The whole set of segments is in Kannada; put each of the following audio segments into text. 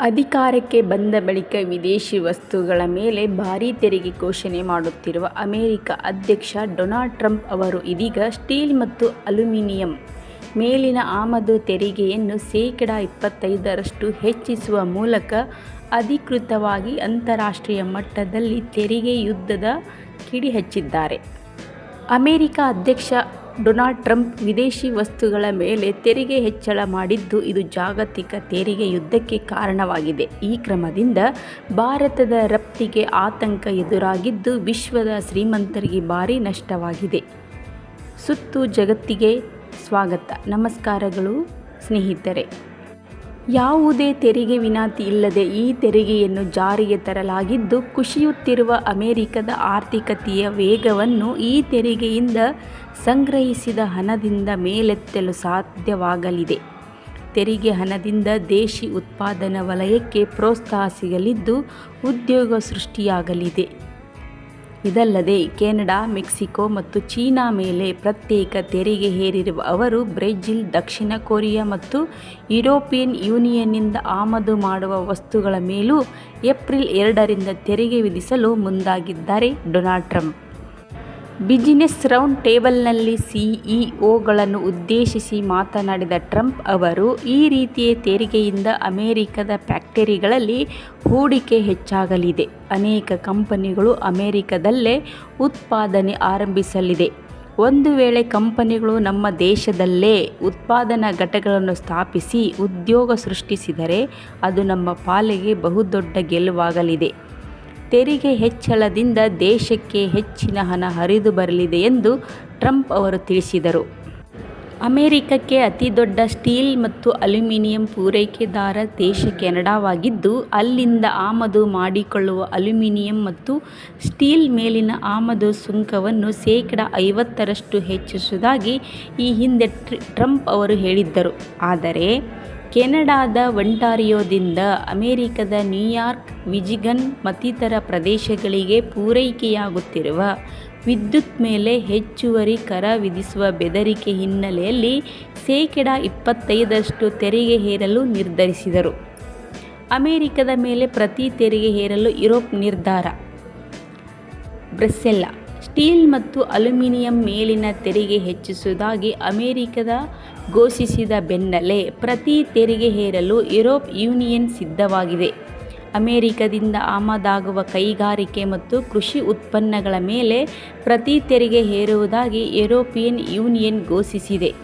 ಅಧಿಕಾರಕ್ಕೆ ಬಂದ ಬಳಿಕ ವಿದೇಶಿ ವಸ್ತುಗಳ ಮೇಲೆ ಭಾರೀ ತೆರಿಗೆ ಘೋಷಣೆ ಮಾಡುತ್ತಿರುವ ಅಮೆರಿಕ ಅಧ್ಯಕ್ಷ ಡೊನಾಲ್ಡ್ ಟ್ರಂಪ್ ಅವರು ಇದೀಗ ಸ್ಟೀಲ್ ಮತ್ತು ಅಲ್ಯೂಮಿನಿಯಂ ಮೇಲಿನ ಆಮದು ತೆರಿಗೆಯನ್ನು ಶೇಕಡಾ ಇಪ್ಪತ್ತೈದರಷ್ಟು ಹೆಚ್ಚಿಸುವ ಮೂಲಕ ಅಧಿಕೃತವಾಗಿ ಅಂತಾರಾಷ್ಟ್ರೀಯ ಮಟ್ಟದಲ್ಲಿ ತೆರಿಗೆ ಯುದ್ಧದ ಕಿಡಿ ಹಚ್ಚಿದ್ದಾರೆ. ಅಮೆರಿಕ ಅಧ್ಯಕ್ಷ ಡೊನಾಲ್ಡ್ ಟ್ರಂಪ್ ವಿದೇಶಿ ವಸ್ತುಗಳ ಮೇಲೆ ತೆರಿಗೆ ಹೆಚ್ಚಳ ಮಾಡಿದ್ದು, ಇದು ಜಾಗತಿಕ ತೆರಿಗೆ ಯುದ್ಧಕ್ಕೆ ಕಾರಣವಾಗಿದೆ. ಈ ಕ್ರಮದಿಂದ ಭಾರತದ ರಫ್ತಿಗೆ ಆತಂಕ ಎದುರಾಗಿದ್ದು, ವಿಶ್ವದ ಶ್ರೀಮಂತರಿಗೆ ಭಾರೀ ನಷ್ಟವಾಗಿದೆ. ಸುತ್ತು ಜಗತ್ತಿಗೆ ಸ್ವಾಗತ. ನಮಸ್ಕಾರಗಳು ಸ್ನೇಹಿತರೆ. ಯಾವುದೇ ತೆರಿಗೆ ವಿನಾತಿ ಇಲ್ಲದೆ ಈ ತೆರಿಗೆಯನ್ನು ಜಾರಿಗೆ ತರಲಾಗಿದ್ದು, ಕುಸಿಯುತ್ತಿರುವ ಅಮೆರಿಕದ ಆರ್ಥಿಕತೆಯ ವೇಗವನ್ನು ಈ ತೆರಿಗೆಯಿಂದ ಸಂಗ್ರಹಿಸಿದ ಹಣದಿಂದ ಮೇಲೆತ್ತಲು ಸಾಧ್ಯವಾಗಲಿದೆ. ತೆರಿಗೆ ಹಣದಿಂದ ದೇಶಿ ಉತ್ಪಾದನಾ ವಲಯಕ್ಕೆ ಪ್ರೋತ್ಸಾಹ ಸಿಗಲಿದ್ದು, ಉದ್ಯೋಗ ಸೃಷ್ಟಿಯಾಗಲಿದೆ. ಇದಲ್ಲದೆ ಕೆನಡಾ, ಮೆಕ್ಸಿಕೋ ಮತ್ತು ಚೀನಾ ಮೇಲೆ ಪ್ರತ್ಯೇಕ ತೆರಿಗೆ ಹೇರಿರುವ ಅವರು, ಬ್ರೆಜಿಲ್, ದಕ್ಷಿಣ ಕೊರಿಯಾ ಮತ್ತು ಯುರೋಪಿಯನ್ ಯೂನಿಯನ್ನಿಂದ ಆಮದು ಮಾಡುವ ವಸ್ತುಗಳ ಮೇಲೂ ಏಪ್ರಿಲ್ ಎರಡರಿಂದ ತೆರಿಗೆ ವಿಧಿಸಲು ಮುಂದಾಗಿದ್ದಾರೆ. ಡೊನಾಲ್ಡ್ ಟ್ರಂಪ್ ಬಿಸಿನೆಸ್ ರೌಂಡ್ ಟೇಬಲ್ನಲ್ಲಿ ಸಿಇಒಗಳನ್ನು ಉದ್ದೇಶಿಸಿ ಮಾತನಾಡಿದ ಟ್ರಂಪ್ ಅವರು, ಈ ರೀತಿಯ ತೆರಿಗೆಯಿಂದ ಅಮೆರಿಕದ ಫ್ಯಾಕ್ಟರಿಗಳಲ್ಲಿ ಹೂಡಿಕೆ ಹೆಚ್ಚಾಗಲಿದೆ. ಅನೇಕ ಕಂಪನಿಗಳು ಅಮೆರಿಕದಲ್ಲೇ ಉತ್ಪಾದನೆ ಆರಂಭಿಸಲಿದೆ. ಒಂದು ವೇಳೆ ಕಂಪನಿಗಳು ನಮ್ಮ ದೇಶದಲ್ಲೇ ಉತ್ಪಾದನಾ ಘಟಕಗಳನ್ನು ಸ್ಥಾಪಿಸಿ ಉದ್ಯೋಗ ಸೃಷ್ಟಿಸಿದರೆ ಅದು ನಮ್ಮ ಪಾಲಿಗೆ ಬಹುದೊಡ್ಡ ಗೆಲುವಾಗಲಿದೆ. ತೆರಿಗೆ ಹೆಚ್ಚಳದಿಂದ ದೇಶಕ್ಕೆ ಹೆಚ್ಚಿನ ಹಣ ಹರಿದು ಬರಲಿದೆ ಎಂದು ಟ್ರಂಪ್ ಅವರು ತಿಳಿಸಿದರು. ಅಮೆರಿಕಕ್ಕೆ ಅತಿದೊಡ್ಡ ಸ್ಟೀಲ್ ಮತ್ತು ಅಲ್ಯೂಮಿನಿಯಂ ಪೂರೈಕೆದಾರ ದೇಶ ಕೆನಡಾವಾಗಿದ್ದು, ಅಲ್ಲಿಂದ ಆಮದು ಮಾಡಿಕೊಳ್ಳುವ ಅಲ್ಯೂಮಿನಿಯಂ ಮತ್ತು ಸ್ಟೀಲ್ ಮೇಲಿನ ಆಮದು ಸುಂಕವನ್ನು ಶೇಕಡ ಐವತ್ತರಷ್ಟು ಹೆಚ್ಚಿಸುವುದಾಗಿ ಈ ಹಿಂದೆ ಟ್ರಂಪ್ ಅವರು ಹೇಳಿದ್ದರು. ಆದರೆ ಕೆನಡಾದ ಒಂಟಾರಿಯೋದಿಂದ ಅಮೆರಿಕದ ನ್ಯೂಯಾರ್ಕ್, ವಿಜಿಗನ್ ಮತ್ತಿತರ ಪ್ರದೇಶಗಳಿಗೆ ಪೂರೈಕೆಯಾಗುತ್ತಿರುವ ವಿದ್ಯುತ್ ಮೇಲೆ ಹೆಚ್ಚುವರಿ ಕರ ವಿಧಿಸುವ ಬೆದರಿಕೆ ಹಿನ್ನೆಲೆಯಲ್ಲಿ ಶೇಕಡ ಇಪ್ಪತ್ತೈದರಷ್ಟು ತೆರಿಗೆ ಹೇರಲು ನಿರ್ಧರಿಸಿದರು. ಅಮೆರಿಕದ ಮೇಲೆ ಪ್ರತಿ ತೆರಿಗೆ ಹೇರಲು ಯುರೋಪ್ ನಿರ್ಧಾರ ಬ್ರೆಸ್ಸೆಲ್ಲ ಸ್ಟೀಲ್ ಮತ್ತು ಅಲ್ಯೂಮಿನಿಯಂ ಮೇಲಿನ ತೆರಿಗೆ ಹೆಚ್ಚಿಸುವುದಾಗಿ ಅಮೆರಿಕ ಘೋಷಿಸಿದ ಬೆನ್ನಲ್ಲೇ ಪ್ರತಿ ತೆರಿಗೆ ಹೇರಲು ಯುರೋಪ್ ಯೂನಿಯನ್ ಸಿದ್ಧವಾಗಿದೆ. ಅಮೆರಿಕದಿಂದ ಆಮದಾಗುವ ಕೈಗಾರಿಕೆ ಮತ್ತು ಕೃಷಿ ಉತ್ಪನ್ನಗಳ ಮೇಲೆ ಪ್ರತಿ ತೆರಿಗೆ ಹೇರುವುದಾಗಿ ಯುರೋಪಿಯನ್ ಯೂನಿಯನ್ ಘೋಷಿಸಿದೆ.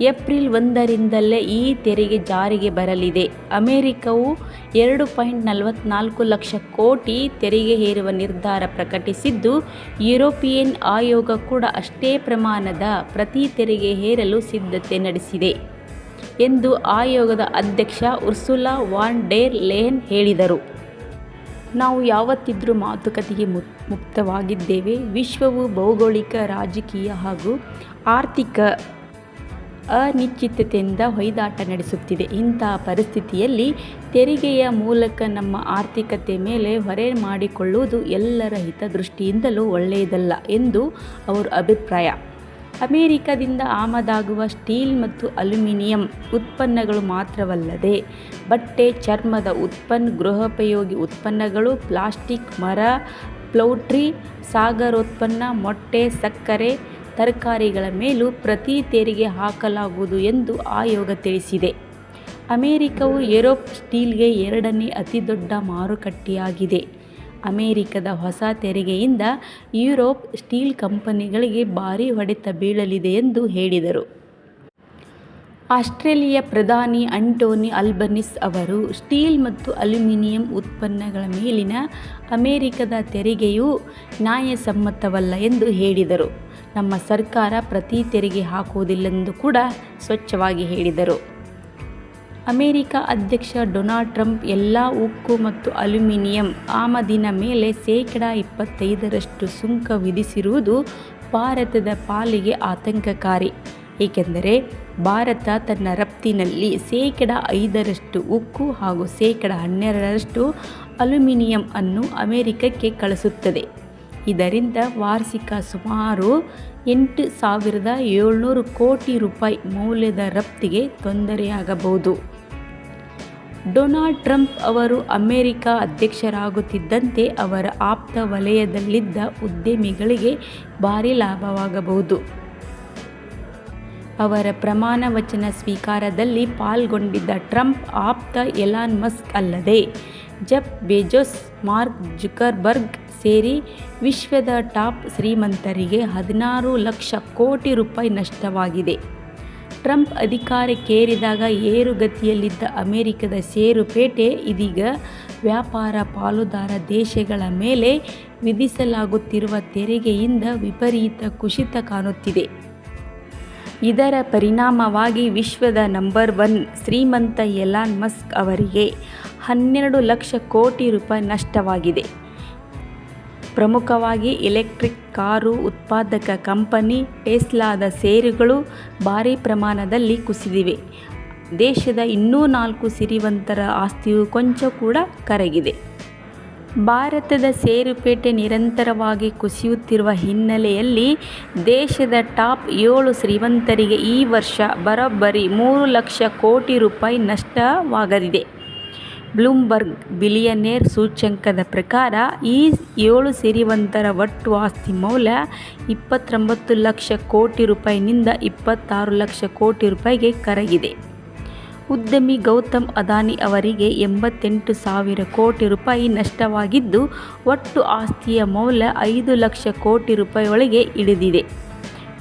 ಏಪ್ರಿಲ್ ಒಂದರಿಂದಲೇ ಈ ತೆರಿಗೆ ಜಾರಿಗೆ ಬರಲಿದೆ. ಅಮೆರಿಕವು ಎರಡು ಪಾಯಿಂಟ್ ನಲವತ್ನಾಲ್ಕು ಲಕ್ಷ ಕೋಟಿ ತೆರಿಗೆ ಹೇರುವ ನಿರ್ಧಾರ ಪ್ರಕಟಿಸಿದ್ದು, ಯುರೋಪಿಯನ್ ಆಯೋಗ ಕೂಡ ಅಷ್ಟೇ ಪ್ರಮಾಣದ ಪ್ರತಿ ತೆರಿಗೆ ಹೇರಲು ಸಿದ್ಧತೆ ನಡೆಸಿದೆ ಎಂದು ಆಯೋಗದ ಅಧ್ಯಕ್ಷ ಉರ್ಸುಲಾ ವಾನ್ ಡೇರ್ ಲೇನ್ ಹೇಳಿದರು. ನಾವು ಯಾವತ್ತಿದ್ರೂ ಮಾತುಕತೆಗೆ ಮುಕ್ತವಾಗಿದ್ದೇವೆ. ವಿಶ್ವವು ಭೌಗೋಳಿಕ, ರಾಜಕೀಯ ಹಾಗೂ ಆರ್ಥಿಕ ಅನಿಶ್ಚಿತತೆಯಿಂದ ಹೊಯ್ದಾಟ ನಡೆಸುತ್ತಿದೆ. ಇಂತಹ ಪರಿಸ್ಥಿತಿಯಲ್ಲಿ ತೆರಿಗೆಯ ಮೂಲಕ ನಮ್ಮ ಆರ್ಥಿಕತೆ ಮೇಲೆ ಹೊರೆ ಮಾಡಿಕೊಳ್ಳುವುದು ಎಲ್ಲರ ಹಿತದೃಷ್ಟಿಯಿಂದಲೂ ಒಳ್ಳೆಯದಲ್ಲ ಎಂದು ಅವರ ಅಭಿಪ್ರಾಯ. ಅಮೆರಿಕದಿಂದ ಆಮದಾಗುವ ಸ್ಟೀಲ್ ಮತ್ತು ಅಲ್ಯೂಮಿನಿಯಂ ಉತ್ಪನ್ನಗಳು ಮಾತ್ರವಲ್ಲದೆ ಬಟ್ಟೆ, ಚರ್ಮದ ಉತ್ಪನ್ನ, ಗೃಹೋಪಯೋಗಿ ಉತ್ಪನ್ನಗಳು, ಪ್ಲಾಸ್ಟಿಕ್, ಮರ, ಪ್ಲೌಟ್ರಿ ಸಾಗರೋತ್ಪನ್ನ, ಮೊಟ್ಟೆ, ಸಕ್ಕರೆ, ತರಕಾರಿಗಳ ಮೇಲೂ ಪ್ರತಿ ತೆರಿಗೆ ಹಾಕಲಾಗುವುದು ಎಂದು ಆಯೋಗ ತಿಳಿಸಿದೆ. ಅಮೆರಿಕವು ಯುರೋಪ್ ಸ್ಟೀಲ್ಗೆ ಎರಡನೇ ಅತಿದೊಡ್ಡ ಮಾರುಕಟ್ಟೆಯಾಗಿದೆ. ಅಮೆರಿಕದ ಹೊಸ ತೆರಿಗೆಯಿಂದ ಯುರೋಪ್ ಸ್ಟೀಲ್ ಕಂಪನಿಗಳಿಗೆ ಭಾರೀ ಹೊಡೆತ ಬೀಳಲಿದೆ ಎಂದು ಹೇಳಿದರು. ಆಸ್ಟ್ರೇಲಿಯಾ ಪ್ರಧಾನಿ ಅಂಟೋನಿ ಅಲ್ಬನಿಸ್ ಅವರು ಸ್ಟೀಲ್ ಮತ್ತು ಅಲ್ಯೂಮಿನಿಯಂ ಉತ್ಪನ್ನಗಳ ಮೇಲಿನ ಅಮೆರಿಕದ ತೆರಿಗೆಯು ನ್ಯಾಯಸಮ್ಮತವಲ್ಲ ಎಂದು ಹೇಳಿದರು. ನಮ್ಮ ಸರ್ಕಾರ ಪ್ರತಿ ತೆರಿಗೆ ಹಾಕುವುದಿಲ್ಲೆಂದು ಕೂಡ ಸ್ವಚ್ಛವಾಗಿ ಹೇಳಿದರು. ಅಮೆರಿಕ ಅಧ್ಯಕ್ಷ ಡೊನಾಲ್ಡ್ ಟ್ರಂಪ್ ಎಲ್ಲ ಉಕ್ಕು ಮತ್ತು ಅಲ್ಯೂಮಿನಿಯಂ ಆಮದಿನ ಮೇಲೆ ಶೇಕಡಾ ಇಪ್ಪತ್ತೈದರಷ್ಟು ಸುಂಕ ವಿಧಿಸಿರುವುದು ಭಾರತದ ಪಾಲಿಗೆ ಆತಂಕಕಾರಿ. ಏಕೆಂದರೆ ಭಾರತ ತನ್ನ ರಫ್ತಿನಲ್ಲಿ ಶೇಕಡ ಐದರಷ್ಟು ಉಕ್ಕು ಹಾಗೂ ಶೇಕಡಾ ಹನ್ನೆರಡರಷ್ಟು ಅಲ್ಯೂಮಿನಿಯಂ ಅನ್ನು ಅಮೆರಿಕಕ್ಕೆ ಕಳುಹಿಸುತ್ತದೆ. ಇದರಿಂದ ವಾರ್ಷಿಕ ಸುಮಾರು ಎಂಟು ಸಾವಿರದ ಏಳುನೂರು ಕೋಟಿ ರೂಪಾಯಿ ಮೌಲ್ಯದ ರಫ್ತಿಗೆ ತೊಂದರೆಯಾಗಬಹುದು. ಡೊನಾಲ್ಡ್ ಟ್ರಂಪ್ ಅವರು ಅಮೆರಿಕ ಅಧ್ಯಕ್ಷರಾಗುತ್ತಿದ್ದಂತೆ ಅವರ ಆಪ್ತ ವಲಯದಲ್ಲಿದ್ದ ಉದ್ಯಮಿಗಳಿಗೆ ಭಾರಿ ಲಾಭವಾಗಬಹುದು. ಅವರ ಪ್ರಮಾಣ ವಚನ ಸ್ವೀಕಾರದಲ್ಲಿ ಪಾಲ್ಗೊಂಡಿದ್ದ ಟ್ರಂಪ್ ಆಪ್ತ ಎಲಾನ್ ಮಸ್ಕ್ ಅಲ್ಲದೆ ಜೆಫ್ ಬೇಜೋಸ್, ಮಾರ್ಕ್ ಜುಕರ್ಬರ್ಗ್ ಸೇರಿ ವಿಶ್ವದ ಟಾಪ್ ಶ್ರೀಮಂತರಿಗೆ ಹದಿನಾರು ಲಕ್ಷ ಕೋಟಿ ರೂಪಾಯಿ ನಷ್ಟವಾಗಿದೆ. ಟ್ರಂಪ್ ಅಧಿಕಾರಕ್ಕೇರಿದಾಗ ಏರುಗತಿಯಲ್ಲಿದ್ದ ಅಮೆರಿಕದ ಸೇರುಪೇಟೆ ಇದೀಗ ವ್ಯಾಪಾರ ಪಾಲುದಾರ ದೇಶಗಳ ಮೇಲೆ ವಿಧಿಸಲಾಗುತ್ತಿರುವ ತೆರಿಗೆಯಿಂದ ವಿಪರೀತ ಕುಸಿತ ಕಾಣುತ್ತಿದೆ. ಇದರ ಪರಿಣಾಮವಾಗಿ ವಿಶ್ವದ ನಂಬರ್ ಒನ್ ಶ್ರೀಮಂತ ಎಲಾನ್ ಮಸ್ಕ್ ಅವರಿಗೆ ಹನ್ನೆರಡು ಲಕ್ಷ ಕೋಟಿ ರೂಪಾಯಿ ನಷ್ಟವಾಗಿದೆ. ಪ್ರಮುಖವಾಗಿ ಎಲೆಕ್ಟ್ರಿಕ್ ಕಾರು ಉತ್ಪಾದಕ ಕಂಪನಿ ಟೆಸ್ಲಾದ ಸೇರುಗಳು ಭಾರೀ ಪ್ರಮಾಣದಲ್ಲಿ ಕುಸಿದಿವೆ. ದೇಶದ ಇನ್ನೂ ನಾಲ್ಕು ಸಿರಿವಂತರ ಆಸ್ತಿಯು ಕೊಂಚ ಕೂಡ ಕರಗಿದೆ. ಭಾರತದ ಸೇರುಪೇಟೆ ನಿರಂತರವಾಗಿ ಕುಸಿಯುತ್ತಿರುವ ಹಿನ್ನೆಲೆಯಲ್ಲಿ ದೇಶದ ಟಾಪ್ ಏಳು ಶ್ರೀಮಂತರಿಗೆ ಈ ವರ್ಷ ಬರೋಬ್ಬರಿ ಮೂರು ಲಕ್ಷ ಕೋಟಿ ರೂಪಾಯಿ ನಷ್ಟವಾಗಲಿದೆ. ಬ್ಲೂಮ್ಬರ್ಗ್ ಬಿಲಿಯನೇರ್ ಸೂಚ್ಯಂಕದ ಪ್ರಕಾರ ಈ ಏಳು ಸಿರಿವಂತರ ಒಟ್ಟು ಆಸ್ತಿ ಮೌಲ್ಯ ಇಪ್ಪತ್ತೊಂಬತ್ತು ಲಕ್ಷ ಕೋಟಿ ರೂಪಾಯಿನಿಂದ ಇಪ್ಪತ್ತಾರು ಲಕ್ಷ ಕೋಟಿ ರೂಪಾಯಿಗೆ ಕರಗಿದೆ. ಉದ್ಯಮಿ ಗೌತಮ್ ಅದಾನಿ ಅವರಿಗೆ ಎಂಬತ್ತೆಂಟು ಸಾವಿರ ಕೋಟಿ ರೂಪಾಯಿ ನಷ್ಟವಾಗಿದ್ದು, ಒಟ್ಟು ಆಸ್ತಿಯ ಮೌಲ್ಯ ಐದು ಲಕ್ಷ ಕೋಟಿ ರೂಪಾಯಿಯೊಳಗೆ ಇಳಿದಿದೆ.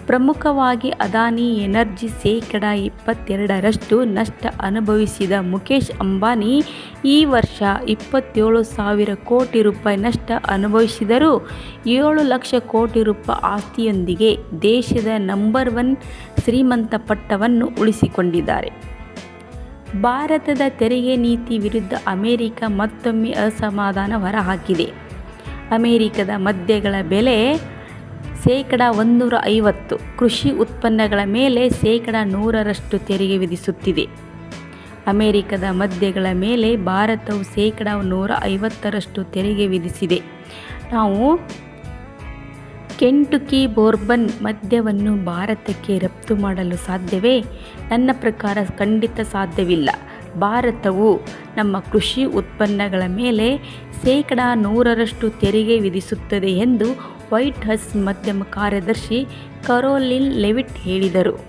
ಪ್ರಮುಖವಾಗಿ ಅದಾನಿ ಎನರ್ಜಿ ಶೇಕಡಾ ಇಪ್ಪತ್ತೆರಡರಷ್ಟು ನಷ್ಟ ಅನುಭವಿಸಿದ ಮುಖೇಶ್ ಅಂಬಾನಿ ಈ ವರ್ಷ ಇಪ್ಪತ್ತೇಳು ಸಾವಿರ ಕೋಟಿ ರೂಪಾಯಿ ನಷ್ಟ ಅನುಭವಿಸಿದರೂ ಏಳು ಲಕ್ಷ ಕೋಟಿ ರೂಪಾಯಿ ಆಸ್ತಿಯೊಂದಿಗೆ ದೇಶದ ನಂಬರ್ ಒನ್ ಶ್ರೀಮಂತ ಪಟ್ಟವನ್ನು ಉಳಿಸಿಕೊಂಡಿದ್ದಾರೆ. ಭಾರತದ ತೆರಿಗೆ ನೀತಿ ವಿರುದ್ಧ ಅಮೆರಿಕ ಮತ್ತೊಮ್ಮೆ ಅಸಮಾಧಾನ ಹೊರಹಾಕಿದೆ. ಅಮೆರಿಕದ ಮದ್ಯಗಳ ಬೆಲೆ ಶೇಕಡ ಒಂದೂರ ಐವತ್ತು, ಕೃಷಿ ಉತ್ಪನ್ನಗಳ ಮೇಲೆ ಶೇಕಡ ನೂರರಷ್ಟು ತೆರಿಗೆ ವಿಧಿಸುತ್ತಿದೆ. ಅಮೆರಿಕದ ಮದ್ಯಗಳ ಮೇಲೆ ಭಾರತವು ಶೇಕಡ ನೂರ ಐವತ್ತರಷ್ಟು ತೆರಿಗೆ ವಿಧಿಸಿದೆ. ನಾವು ಕೆಂಟುಕಿ ಬೋರ್ಬನ್ ಮದ್ಯವನ್ನು ಭಾರತಕ್ಕೆ ರಫ್ತು ಮಾಡಲು ಸಾಧ್ಯವೇ? ನನ್ನ ಪ್ರಕಾರ ಖಂಡಿತ ಸಾಧ್ಯವಿಲ್ಲ. ಭಾರತವು ನಮ್ಮ ಕೃಷಿ ಉತ್ಪನ್ನಗಳ ಮೇಲೆ ಶೇಕಡ ನೂರರಷ್ಟು ತೆರಿಗೆ ವಿಧಿಸುತ್ತದೆ ಎಂದು ವೈಟ್ ಹೌಸ್ ಮಧ್ಯಮ ಕಾರ್ಯದರ್ಶಿ ಕರೋಲಿನ್ ಲೆವಿಟ್ ಹೇಳಿದರು.